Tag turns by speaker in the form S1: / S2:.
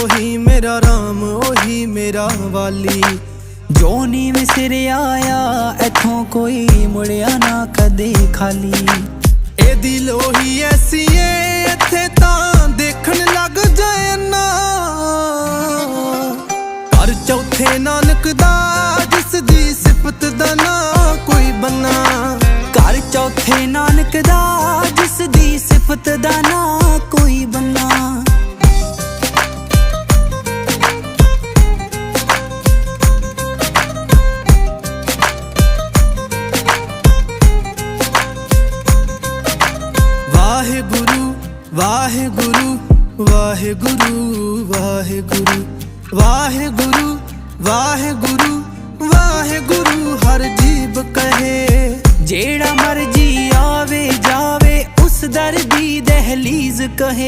S1: ਕੋਈ ਮੇਰਾ ਵਾਲੀ।
S2: ਜੋ ਨੀ ਵਿਸਰਿਆ ਆ, ਇਥੋਂ ਕੋਈ ਮੁੜਿਆ ਨਾ ਕਦੇ ਖਾਲੀ।
S1: ਇਹਦੀ ਲੋਹੀ ਐਸੀ ਏ, ਇੱਥੇ ਤਾਂ ਦੇਖਣ ਲੱਗ ਜਾਏ ਨਾ। ਘਰ ਚੌਥੇ ਨਾਨਕ ਦਾ, ਜਿਸ ਦੀ ਸਿਫਤ ਦਾ ਨਾ ਕੋਈ ਬੰਨਾ।
S2: ਘਰ ਚੌਥੇ ਨਾਨਕ ਦਾ, ਜਿਸ ਦੀ ਸਿਫਤ ਦਾ ਨਾ
S1: ਵਾਹਿਗੁਰੂ ਵਾਹਿਗੁਰੂ ਵਾਹਿਗੁਰੂ ਵਾਹਿਗੁਰੂ ਵਾਹਿਗੁਰੂ ਵਾਹਿਗੁਰੂ ਵਾਹਿਗੁਰੂ, ਹਰ ਜੀਬ ਕਹੇ,
S2: ਜਿਹੜਾ ਮਰਜ਼ੀ ਆਵੇ, ਜਾਵੇ, ਉਸ ਦਰ ਦੀ ਦਹਲੀਜ਼ ਕਹੇ।